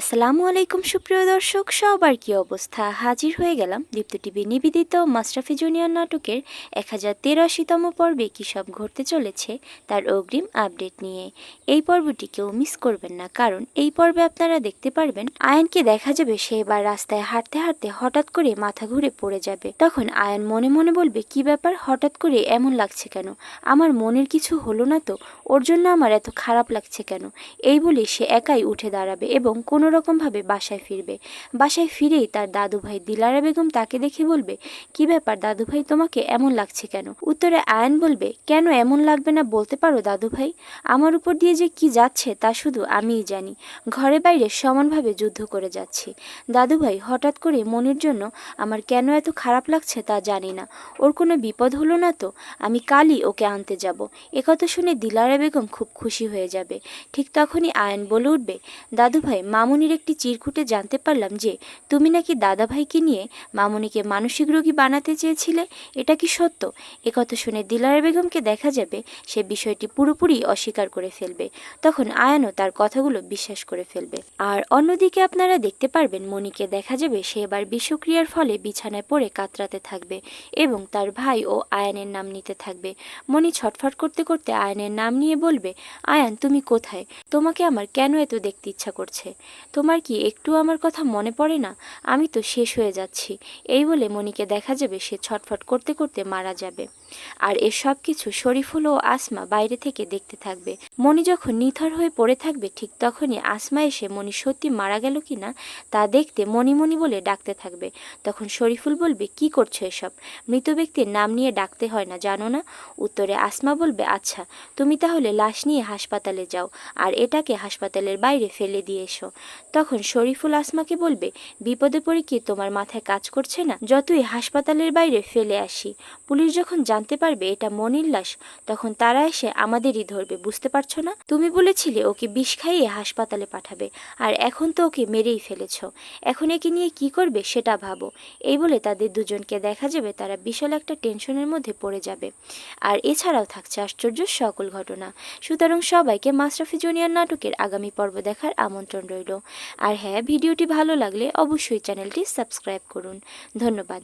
আসসালামু আলাইকুম সুপ্রিয় দর্শক, সবার কি অবস্থা? হাজির হয়ে গেলাম দীপ্ত টিভি নিবেদিত মাস্টাফি জুনিয়র নাটকের এক হাজার তেরাশিতম পর্বে কী সব ঘটতে চলেছে তার অগ্রিম আপডেট নিয়ে। এই পর্বটি কেউ মিস করবেন না, কারণ এই পর্বে আপনারা দেখতে পারবেন আয়নকে দেখা যাবে সে এবার রাস্তায় হাঁটতে হাঁটতে হঠাৎ করে মাথা ঘুরে পড়ে যাবে। তখন আয়ন মনে মনে বলবে, কি ব্যাপার? হঠাৎ করে এমন লাগছে কেন? আমার মনের কিছু হলো না তো? ওর জন্য আমার এত খারাপ লাগছে কেন? এই বলে সে একাই উঠে দাঁড়াবে এবং কোনো রকমভাবে বাসায় ফিরবে। বাসায় ফিরেই তার দাদু ভাই দিলারা বেগম তাকে দেখে বলবে, কি ব্যাপার দাদু ভাই তোমাকে এমন লাগছে কেন? উত্তরে আয়ন বলবে, কেন এমন লাগবে না বলতে পারো দাদু ভাই আমার উপর দিয়ে যে কি যাচ্ছে তা শুধু আমিই জানি। ঘরে বাইরে সমানভাবে যুদ্ধ করে যাচ্ছি। দাদু ভাই হঠাৎ করে মনের জন্য আমার কেন এত খারাপ লাগছে তা জানি না। ওর কোনো বিপদ হলো না তো? আমি কালই ওকে আনতে যাব। একথা শুনে দিলারা বেগম খুব খুশি হয়ে যাবে। ঠিক তখনই আয়ন বলে উঠবে দাদু ভাই মামুনির একটি চিরকুটে জানতে পারলাম যে, তুমি নাকি দাদা ভাইকে নিয়ে মামুনিকে মানসিক রোগী বানাতে চেয়েছিলে, এটা কি সত্য? একথা শুনে দিলারা বেগমকে দেখা যাবে, সে বিষয়টি পুরোপুরি অস্বীকার করে ফেলবে। তখন আয়ানও তার কথাগুলো বিশ্বাস করে ফেলবে। আর অন্যদিকে আপনারা দেখতে পারবেন মনিকে দেখা যাবে, সে এবার বিষক্রিয়ার ফলে বিছানায় পড়ে কাতরাতে থাকবে এবং তার ভাই ও আয়ানের নাম নিতে থাকবে। মনি ছটফট করতে করতে আয়নের নাম নিয়ে বলবে, আয়ান, তুমি কোথায়? তোমাকে আমার কেন এত দেখতে ইচ্ছা করছে? তোমার কি একটু আমার কথা মনে পড়ে না? আমি তো শেষ হয়ে যাচ্ছি। এই বলে মনিকে দেখা যাবে সে ছটফট করতে করতে মারা যাবে। আর এসব কিছু শরীফুল ও আসমা বাইরে থেকে দেখতে থাকবে। মনি যখন নিথর হয়ে পড়ে থাকবে, ঠিক তখনই আসমা এসে মনি সত্যি মারা গেল কিনা, তা দেখতে মনি মনি বলে ডাকতে থাকবে। তখন শরীফুল বলবে, কি করছ এসব? মৃত ব্যক্তির নাম নিয়ে ডাকতে হয় না, জানো না? উত্তরে আসমা বলবে আচ্ছা তুমি তাহলে লাশ নিয়ে হাসপাতালে যাও, আর এটাকে হাসপাতালের বাইরে ফেলে দিয়ে এসো। তখন শরীফুল আসমাকে বলবে, বিপদে পড়ে কি তোমার মাথায় কাজ করছে না? যতই হাসপাতালের বাইরে ফেলে আসি, পুলিশ যখন জানতে পারবে এটা মনির লাশ, তখন তারা এসে আমাদেরই ধরবে, বুঝতে পারছ না? তুমি বলেছিলে ওকে বিষ খাইয়ে হাসপাতালে পাঠাবে, আর এখন তো ওকে মেরেই ফেলেছ। এখন একে নিয়ে কি করবে সেটা ভাবো। এই বলে তাদের দুজনকে দেখা যাবে, তারা বিশাল একটা টেনশনের মধ্যে পড়ে যাবে। আর এছাড়াও থাকছে আশ্চর্য সকল ঘটনা। সুতরাং সবাইকে মাস্টাফি জুনিয়র নাটকের আগামী পর্ব দেখার আমন্ত্রণ রইল। আর হ্যাঁ ভিডিওটি ভালো লাগলে অবশ্যই চ্যানেলটি সাবস্ক্রাইব করুন। ধন্যবাদ।